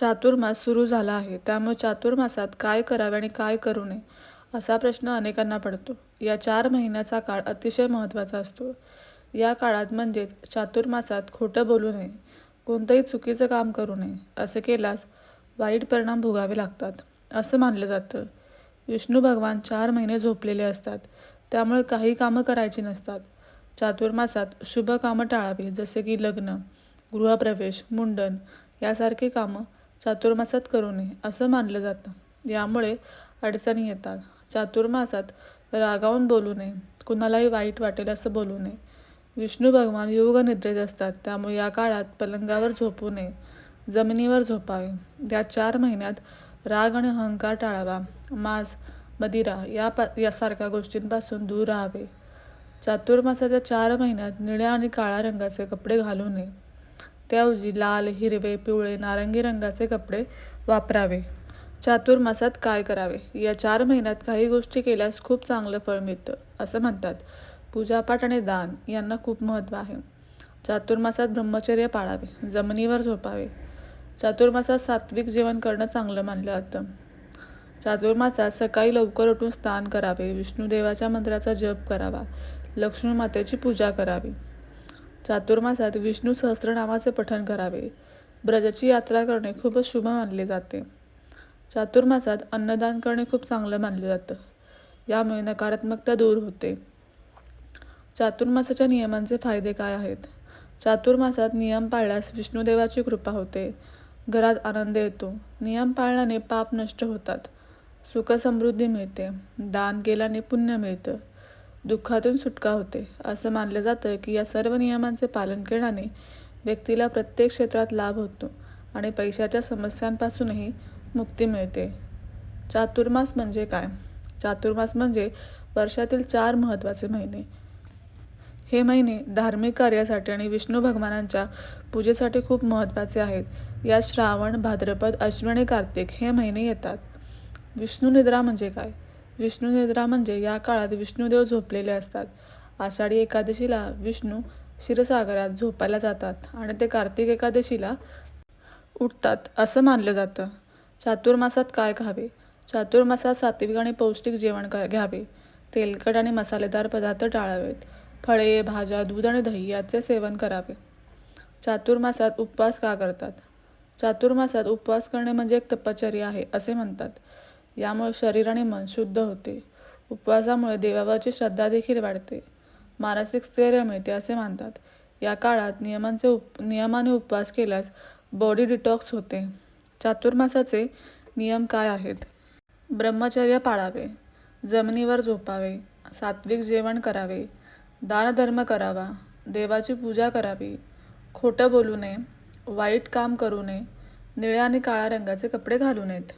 चातुर्मास सुरू झाला आहे. त्यामुळे चातुर्मासात काय करावे आणि काय करू नये असा प्रश्न अनेकांना पडतो. या चार महिन्याचा काळ अतिशय महत्त्वाचा असतो. या काळात म्हणजेच चातुर्मासात खोटं बोलू नये कोणतंही चुकीचं काम करू नये असं केल्यास वाईट परिणाम भोगावे लागतात असं मानलं जातं. विष्णू भगवान चार महिने झोपलेले असतात. त्यामुळे काही कामं करायची नसतात. चातुर्मासात शुभ कामं टाळावी जसे की लग्न गृहप्रवेश मुंडन यासारखी कामं चातुर्मासात करू नये असं मानलं जातं. यामुळे अडचणी येतात. चातुर्मासात रागावून बोलू नये कुणालाही वाईट वाटेल असं बोलू नये. विष्णू भगवान योग निद्रेत असतात त्यामुळे या काळात पलंगावर झोपू नये जमिनीवर झोपावे. या चार महिन्यात राग आणि अहंकार टाळावा. मांस मदिरा या पा यासारख्या गोष्टींपासून दूर राहावे. चातुर्मासाच्या चार महिन्यात निळ्या आणि काळ्या रंगाचे कपडे घालू नये. त्याऐवजी लाल हिरवे पिवळे नारंगी रंगाचे कपडे वापरावे. चातुर्मासात काय करावे? या चार महिन्यात काही गोष्टी केल्यास खूप चांगलं फळ मिळतं असं म्हणतात. पूजापाठ आणि दान यांना खूप महत्त्व आहे. चातुर्मासात ब्रह्मचर्य पाळावे जमिनीवर झोपावे. चातुर्मासात सात्विक जेवण करणं चांगलं मानलं जातं. चातुर्मासात सकाळी लवकर उठून स्नान करावे विष्णुदेवाच्या मंत्राचा जप करावा लक्ष्मी मातेची पूजा करावी. चातुर्मासात विष्णू सहस्त्रनामाचे पठण करावे. ब्रजाची यात्रा करणे खूपच शुभ मानले जाते. चातुर्मासात अन्नदान करणे खूप चांगलं मानलं जातं. यामुळे नकारात्मकता दूर होते. चातुर्मासाच्या नियमांचे फायदे काय आहेत? चातुर्मासात नियम पाळल्यास विष्णुदेवाची कृपा होते. घरात आनंद येतो. नियम पाळल्याने पाप नष्ट होतात. सुखसमृद्धी मिळते. दान केल्याने पुण्य मिळतं. दुःखातून सुटका होते. असं मानलं जातं की या सर्व नियमांचे पालन केल्याने व्यक्तीला प्रत्येक क्षेत्रात लाभ होतो आणि पैशाच्या समस्यांपासूनही मुक्ती मिळते. चातुर्मास म्हणजे काय? चातुर्मास म्हणजे वर्षातील चार महत्त्वाचे महिने. हे महिने धार्मिक कार्यासाठी आणि विष्णू भगवानांच्या पूजेसाठी खूप महत्त्वाचे आहेत. यात श्रावण भाद्रपद अश्विनी कार्तिक हे महिने येतात. विष्णू निद्रा म्हणजे काय? विष्णू निद्रा म्हणजे या काळात विष्णुदेव झोपलेले असतात. आषाढी एकादशीला विष्णू क्षीरसागरात झोपायला जातात आणि ते कार्तिक एकादशीला उठतात असं मानलं जातं. चातुर्मासात काय खावे? चातुर्मासात सात्विक आणि पौष्टिक जेवण घ्यावे. तेलकट आणि मसालेदार पदार्थ टाळावेत. फळे भाज्या दूध आणि दही याचे सेवन करावे. चातुर्मासात उपवास का करतात? चातुर्मासात उपवास करणे म्हणजे एक तपश्चर्या आहे असे म्हणतात. यामुळे शरीर आणि मन शुद्ध होते. उपवासामुळे देवावरची श्रद्धा देखील वाढते. मानसिक स्थैर्य मिळते असे मानतात. या काळात नियमांचे उप नियमाने उपवास केल्यास बॉडी डिटॉक्स होते. चातुर्मासाचे नियम काय आहेत? ब्रह्मचर्य पाळावे. जमिनीवर झोपावे. सात्विक जेवण करावे. दानधर्म करावा. देवाची पूजा करावी. खोटं बोलू नये. वाईट काम करू नये. निळ्या आणि काळ्या रंगाचे कपडे घालू नयेत.